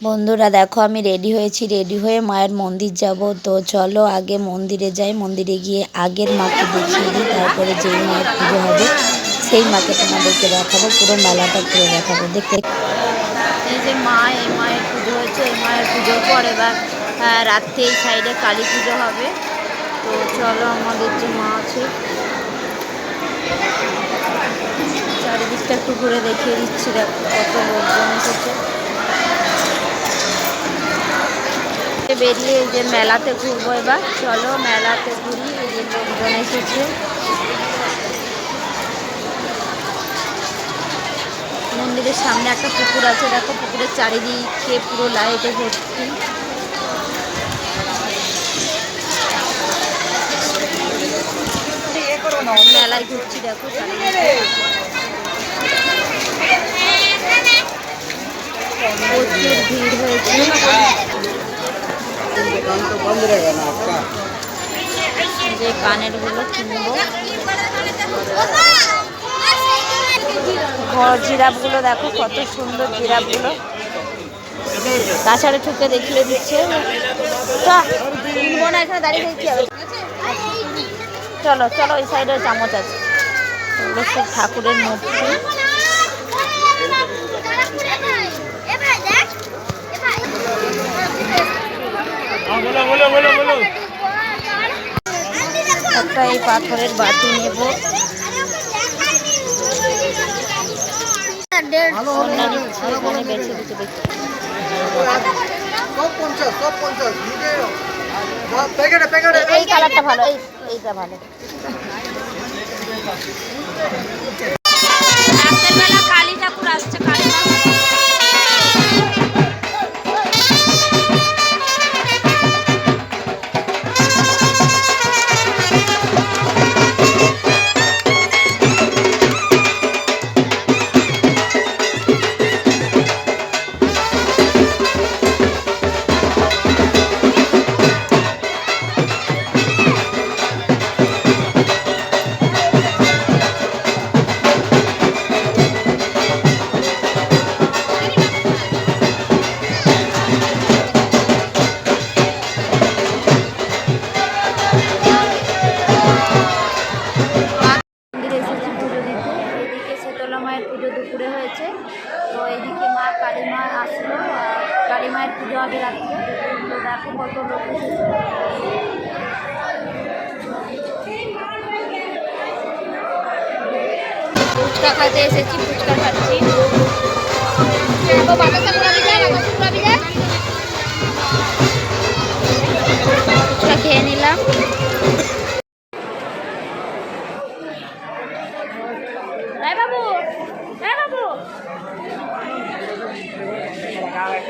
বন্ধুরা, দেখো, আমি রেডি হয়েছি রেডি হয়ে মায়ের মন্দির যাব। তো চলো আগে মন্দিরে যাই। মন্দিরে গিয়ে আগের মাকে দেখিয়ে দিই, তারপরে যেই মায়ের পুজো হবে, সেই মাকে তোমাদেরকে দেখাবো। পুরো মেলাটা পুরো দেখাবো। দেখতে এই যে মা, এই মায়ের পুজো হয়েছে এই মায়ের পুজোর পর এবার রাত্রে এই সাইডে কালী পুজো হবে। তো চলো, আমাদের যে মা আছে, চারিদিকটা একটু ঘুরে দেখিয়ে দিচ্ছি। দেখো, কত লোকজন এসেছে। বেরিয়ে যে মেলাতে ঘুরবো এবার। চলো মেলাতে ঘুরি লোকজন এসেছে। মন্দিরের সামনে একটা পুকুর আছে, দেখো পুকুরের চারিদিকে পুরো লাইটে ভর্তি। মেলায় ঘুরছি, দেখো প্রচুর ভিড় হয়েছে। যে কানেরগুলো কিনবো। ঘর জিরাফগুলো দেখো, কত সুন্দর জিরাফগুলো তাছাড়া ঠুকে দেখিয়ে দিচ্ছে। কিনবো না, এখানে দাঁড়িয়ে চলো চলো ওই সাইডে চামচ আছে। ঠাকুরের মূর্তি। একটা এই পাথরের বাটি নেব। এখানে বেছে দিতে দেখি সব পঞ্চাশ সব পঞ্চাশ। নিজের প্যাকেটে প্যাকেটে এই কালারটা ভালো এই এইটা ভালো। রাতের বেলা তো এইদিকে মা কালী মা আসলো আর কালী মায়ের পুজো হবে রাত্রে। তো দেখো কত লোক ফুচকা খাতে এসেছি, ফুচকা খাচ্ছি। ফুচকা খেয়ে নিলাম। বাবু বাবু চল তো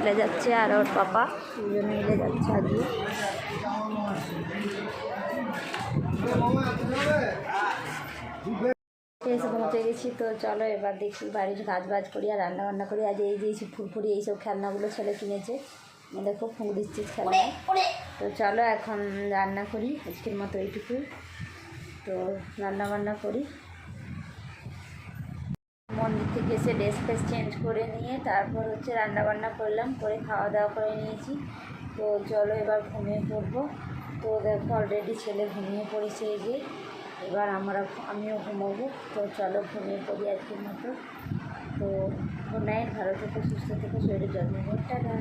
ছেলে যাচ্ছে আর ওর পাপা দুজনে মিলে যাচ্ছে আগে। এসে পৌঁছে গেছি তো চলো এবার দেখি বাড়ির কাজ বাজ করি আর রান্না বান্না করি। আজ এই দিয়েছি ফুরফুরি এইসব খেলনাগুলো ছেলে কিনেছে। দেখো ফুঁক দিচ্ছি খেলনা। তো চলো এখন রান্না করি, আজকের মতো এইটুকুই। তো রান্না বান্না করি। মন্দির থেকে এসে ড্রেস ফ্রেস চেঞ্জ করে নিয়ে তারপর হচ্ছে রান্নাবান্না করলাম, করে খাওয়া দাওয়া করে নিয়েছি। তো চলো এবার ঘুমিয়ে পড়ব। তো দেখো অলরেডি ছেলে ঘুমিয়ে পড়েছে এই যে, এবার আমরা আমিও ঘুমাবো। তো চলো ঘুমিয়ে পড়ি আজকের মতো। তো গুড নাইট ভালো থেকো, সুস্থ থেকো শরীরের যত্ন করো। টাটা।